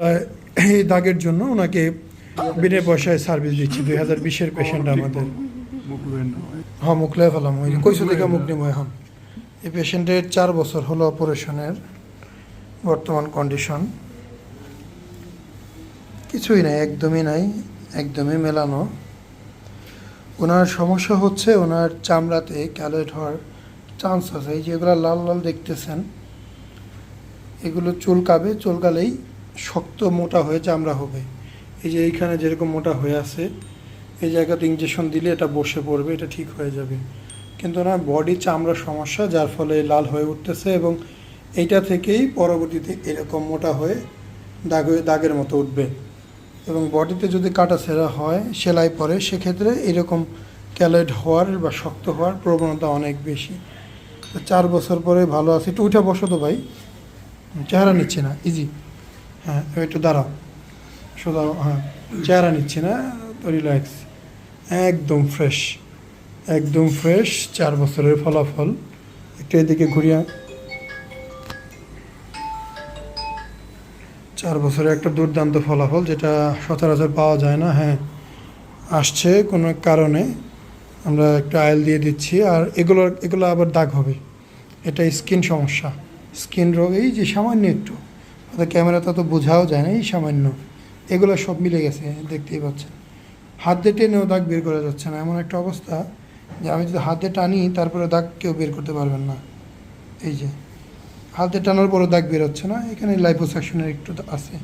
এই দাগের জন্য ওনাকে বিনা পয়সায় সার্ভিস দিচ্ছি। দুই হাজার বিশের পেশেন্ট আমাদের। হ্যাঁ মুখ লাই ফেলাম। ওই কইসো থেকে মুখ নিব এখন। এই পেশেন্টের চার বছর হলো অপারেশনের বর্তমান কন্ডিশন কিছুই নাই একদমই নাই একদমই মেলানো। ওনার সমস্যা হচ্ছে ওনার চামড়াতে ক্যালেট হওয়ার চান্স আছে। এই যেগুলো লাল লাল দেখতেছেন এগুলো চুলকাবে চুলকালেই শক্ত মোটা হয়ে চামড়া হবে। এই যে এইখানে যেরকম মোটা হয়ে আছে, এই জায়গাতে ইঞ্জেকশন দিলে এটা বসে পড়বে, এটা ঠিক হয়ে যাবে। কিন্তু না বডি চামড়ার সমস্যা, যার ফলে লাল হয়ে উঠতেছে এবং এইটা থেকেই পরবর্তীতে এরকম মোটা হয়ে দাগ দাগের মতো উঠবে। এবং বডিতে যদি কাটা ছেঁড়া হয়, সেলাই পরে, সেক্ষেত্রে এরকম ক্যালেট হওয়ার বা শক্ত হওয়ার প্রবণতা অনেক বেশি। চার বছর পরে ভালো আছে। একটু উঠে বসো তো ভাই। চেহারা নিচ্ছে না ইজি হ্যাঁ একটু দাঁড়াও। সোজা হ্যাঁ চেহারা নিচ্ছি না তো রিল্যাক্স একদম ফ্রেশ একদম ফ্রেশ চার বছরের ফলাফল। একটু এদিকে ঘুরিয়ে চার বছরে একটা দুর্দান্ত ফলাফল, যেটা সচরাচর পাওয়া যায় না হ্যাঁ আসছে কোনো কারণে। আমরা একটা আয়েল দিয়ে দিচ্ছি, আর এগুলো এগুলো আবার দাগ হবে। এটা স্কিন সমস্যা। স্কিন রোগ, এই যে সামান্য একটু। ওদের ক্যামেরাতে তো বোঝাও যায় না এই সামান্য। এগুলো সব মিলে গেছে দেখতেই পাচ্ছেন। হাত দিয়ে টেনেও দাগ বের করা যাচ্ছে না এমন একটা অবস্থা যে আমি যদি হাত দিয়ে টানি তারপরে দাগ কেউ বের করতে পারবেন না। এই যে হাতে টানার পরও দাগ বের হচ্ছে না এখানে লাইপোসাকশনের একটু আছে।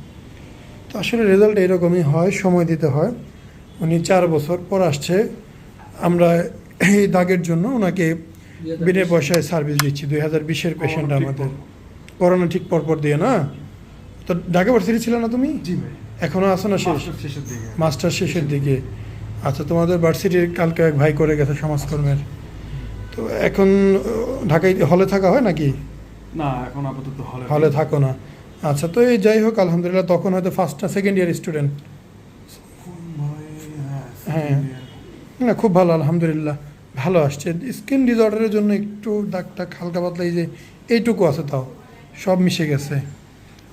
তো আসলে রেজাল্ট এরকমই হয় সময় দিতে হয়। উনি চার বছর পর আসছে আমরা এই দাগের জন্য ওনাকে বিনা পয়সায় সার্ভিস দিচ্ছি দুই হাজার বিশের পেশেন্ট আমাদের। করোনা ঠিক পরপর দিয়ে না? তো ঢাকা ভার্সিটি ছিল না তুমি? জি ভাই। এখনও আসো না শেষ? মাস্টার শেষের দিকে। মাস্টার শেষের দিকে। আচ্ছা তোমাদের ভার্সিটির কালকে এক ভাই করে গেছে সমাজকর্মের। তো এখন ঢাকায় হলে থাকা হয় নাকি? না এখন আপাতত হলে হলে থাকো না। আচ্ছা তো এই যাই হোক আলহামদুলিল্লাহ তখন হয়তো ফার্স্ট না সেকেন্ড ইয়ার স্টুডেন্ট হ্যাঁ। না খুব ভালো আলহামদুলিল্লাহ ভালো আসছে। স্কিন ডিসঅর্ডারের জন্য একটু দাগটা হালকা পাতলা এই যে এইটুকু আছে তাও সব মিশে গেছে।